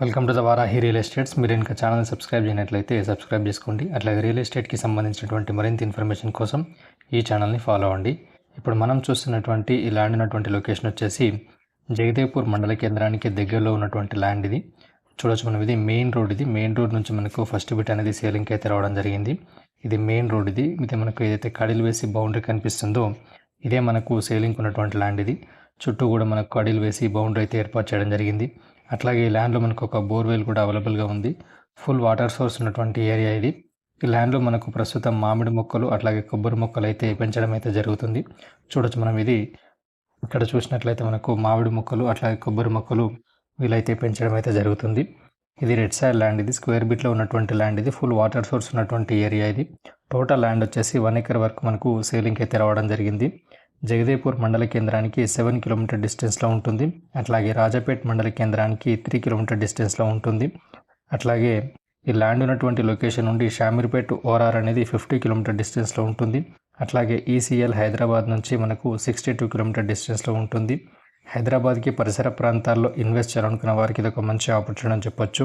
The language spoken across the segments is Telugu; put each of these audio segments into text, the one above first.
Welcome to the Varahi real estates మీరు ఇంకా ఛానల్ సబ్స్క్రైబ్ చేయనట్లయితే సబ్స్క్రైబ్ చేసుకోండి. అట్లాగే రియల్ ఎస్టేట్కి సంబంధించినటువంటి మరింత ఇన్ఫర్మేషన్ కోసం ఈ ఛానల్ని ఫాలో అవ్వండి. ఇప్పుడు మనం చూస్తున్నటువంటి ఈ ల్యాండ్ ఉన్నటువంటి లొకేషన్ వచ్చేసి జగదేవ్పూర్ మండల కేంద్రానికి దగ్గరలో ఉన్నటువంటి ల్యాండ్ ఇది. చూడొచ్చు మనం ఇది మెయిన్ రోడ్ ఇది. మెయిన్ రోడ్ నుంచి మనకు ఫస్ట్ బిట్ అనేది సేలింగ్కి అయితే రావడం జరిగింది. ఇది మెయిన్ రోడ్ ఇది. ఇది మనకు ఏదైతే కడిలు వేసి బౌండరీ కనిపిస్తుందో ఇదే మనకు సేలింగ్ ఉన్నటువంటి ల్యాండ్ ఇది. చుట్టూ కూడా మనకు కడిలు వేసి బౌండరీ అయితే ఏర్పాటు చేయడం జరిగింది. అట్లాగే ఈ ల్యాండ్లో మనకు ఒక బోర్వెల్ కూడా అవైలబుల్గా ఉంది. ఫుల్ వాటర్ సోర్స్ ఉన్నటువంటి ఏరియా ఇది. ఈ ల్యాండ్లో మనకు ప్రస్తుతం మామిడి మొక్కలు అట్లాగే కొబ్బరి మొక్కలు అయితే పెంచడం అయితే జరుగుతుంది. చూడొచ్చు మనం ఇది. ఇక్కడ చూసినట్లయితే మనకు మామిడి మొక్కలు అట్లాగే కొబ్బరి మొక్కలు వీలైతే పెంచడం అయితే జరుగుతుంది. ఇది రెడ్ సైడ్ ల్యాండ్ ఇది. స్క్వేర్ బిట్లో ఉన్నటువంటి ల్యాండ్ ఇది. ఫుల్ వాటర్ సోర్స్ ఉన్నటువంటి ఏరియా ఇది. టోటల్ ల్యాండ్ వచ్చేసి వన్ ఎకర్ వరకు మనకు సేలింగ్ అయితే రావడం జరిగింది. జగదేపూర్ మండల కేంద్రానికి సెవెన్ కిలోమీటర్ డిస్టెన్స్లో ఉంటుంది. అట్లాగే రాజాపేట్ మండల కేంద్రానికి త్రీ కిలోమీటర్ డిస్టెన్స్లో ఉంటుంది. అట్లాగే ఈ ల్యాండ్ ఉన్నటువంటి లొకేషన్ నుండి షామీర్పేట్ ఓఆర్ఆర్ అనేది ఫిఫ్టీ కిలోమీటర్ డిస్టెన్స్లో ఉంటుంది. అట్లాగే ఈసీఎల్ హైదరాబాద్ నుంచి మనకు సిక్స్టీ టూ కిలోమీటర్ డిస్టెన్స్లో ఉంటుంది. హైదరాబాద్కి పరిసర ప్రాంతాల్లో ఇన్వెస్ట్ చేయాలనుకున్న వారికి ఇది ఒక మంచి ఆపర్చునిటీ అని చెప్పొచ్చు.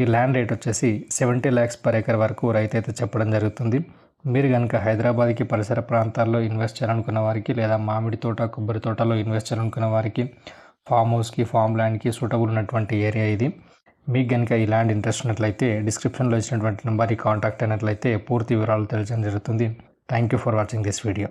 ఈ ల్యాండ్ రేట్ వచ్చేసి సెవెంటీ ల్యాక్స్ పర్ ఎకర్ వరకు రైతు అయితే చెప్పడం జరుగుతుంది. మీరు కనుక హైదరాబాద్కి పరిసర ప్రాంతాల్లో ఇన్వెస్ట్ చేయాలనుకున్న వారికి లేదా మామిడి తోట కొబ్బరి తోటలో ఇన్వెస్ట్ చేయాలనుకున్న వారికి ఫామ్ హౌస్కి ఫామ్ ల్యాండ్కి సూటబుల్ ఉన్నటువంటి ఏరియా ఇది. మీకు కనుక ఈ ల్యాండ్ ఇంట్రెస్ట్ ఉన్నట్లయితే డిస్క్రిప్షన్లో ఇచ్చినటువంటి నెంబర్కి కాంటాక్ట్ అయినట్లయితే పూర్తి వివరాలు తెలియడం జరుగుతుంది. Thank you for watching this video.